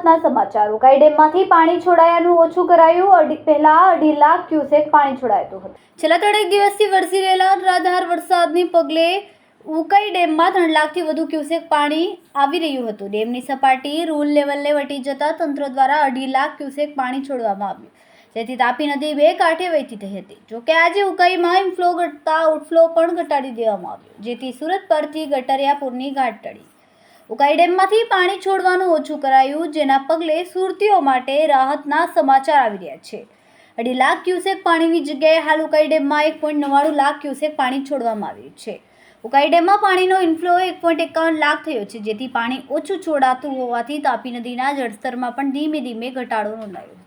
રાહતના સમાચારો. ઉકાઈ ડેમમાંથી પાણી છોડાયાનું ઓછું કરાયું. અઢી, પહેલા અઢી લાખ ક્યુસેક પાણી છોડાયું હતું. છેલ્લા ત્રણેક દિવસથી વરસી રહેલા અનરાધાર વરસાદને પગલે ઉકાઈ ડેમમાં ત્રણ લાખથી વધુ ક્યુસેક પાણી આવી રહ્યું હતું. ડેમની સપાટી રૂલ લેવલને વટી જતા તંત્ર દ્વારા અઢી લાખ ક્યુસેક પાણી છોડવામાં આવ્યું. જેથી તાપી નદી બે કાંઠે વહેતી થઈ હતી. જોકે આજે ઉકાઈમાં ઇનફ્લો ઘટતા આઉટફ્લો પણ ઘટાડી દેવામાં આવ્યો. જેથી સુરત પરથી ગટરિયા પૂરની ઘાટ ટળી. ઉકાઈ ડેમમાંથી પાણી છોડવાનું ઓછું કરાયું, જેના પગલે સુરતીઓ માટે રાહતના સમાચાર આવી રહ્યા છે. અઢી લાખ ક્યુસેક પાણીની જગ્યાએ હાલ ઉકાઈ ડેમમાં એક પોઈન્ટ નવ્વાણું લાખ ક્યુસેક પાણી છોડવામાં આવ્યું છે. ઉકાઈ ડેમમાં પાણીનો ઇન્ફ્લો એક પોઈન્ટ એકાવન લાખ થયો છે, જેથી પાણી ઓછું છોડાતું હોવાથી તાપી નદીના જળસ્તરમાં પણ ધીમે ધીમે ઘટાડો નોંધાયો